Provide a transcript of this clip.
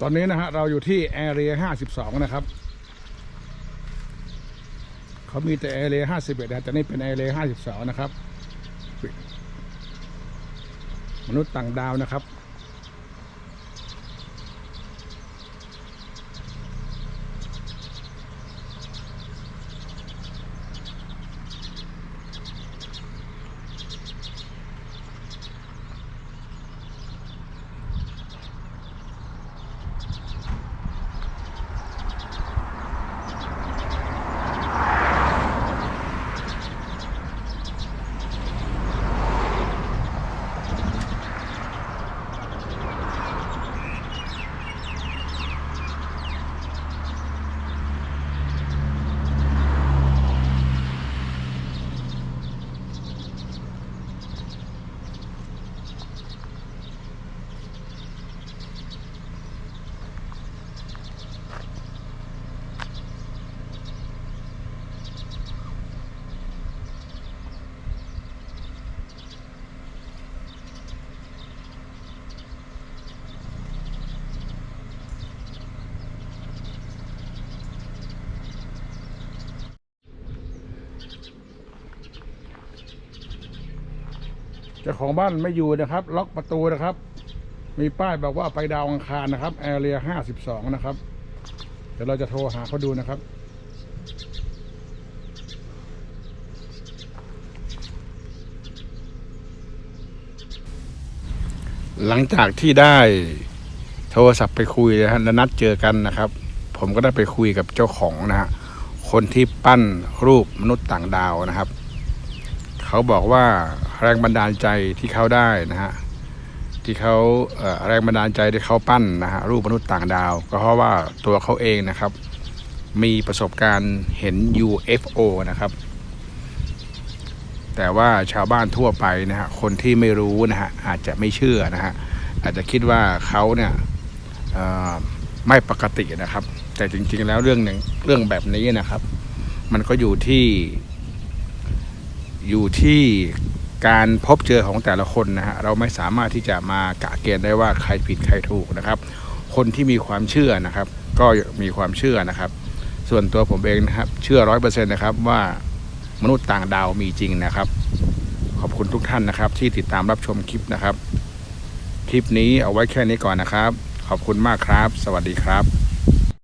ตอนนี้นะฮะเราอยู่ที่แอเรีย52นะครับ เขามีแต่แอเรีย51นะแต่นี่เป็นแอเรีย52นะครับ มนุษย์ต่างดาวนะครับ จ้าของบ้านไม่อยู่นะครับ ล็อกประตูนะครับ มีป้ายบอกว่าไปดาวอังคารนะครับแอเรีย52นะครับ เดี๋ยวเราจะโทรหาเขาดูนะครับ หลังจากที่ได้โทรศัพท์ไปคุยนะฮะและนัดเจอกันนะครับ ผมก็ได้ไปคุยกับเจ้าของนะฮะคนที่ปั้นรูปมนุษย์ต่างดาวนะครับ เขาบอกว่า แรงบันดาลใจที่เขาได้นะฮะที่เขาแรงบันดาลใจที่เขาปั้นนะฮะรูปมนุษย์ต่างดาว ก็เพราะว่าตัวเขาเองนะครับ มีประสบการณ์เห็น UFO นะครับ แต่ว่าชาวบ้านทั่วไปนะฮะคนที่ไม่รู้นะฮะอาจจะไม่เชื่อนะฮะอาจจะคิดว่าเขาเนี่ยไม่ปกตินะครับ แต่จริงๆแล้วเรื่องหนึ่งเรื่องแบบนี้นะครับ มันก็อยู่ที่อยู่ที่ การพบเจอของแต่ละคนนะฮะเราไม่สามารถที่จะมากะเกณฑ์ได้ว่าใครผิดใครถูกนะครับ คนที่มีความเชื่อนะครับ ก็มีความเชื่อนะครับ ส่วนตัวผมเองนะครับ เชื่อร้อยเปอร์เซ็นต์นะครับว่ามนุษย์ต่างดาวมีจริงนะครับ ขอบคุณทุกท่านนะครับ ที่ติดตามรับชมคลิปนะครับ คลิปนี้เอาไว้แค่นี้ก่อนนะครับ ขอบคุณมากครับ สวัสดีครับ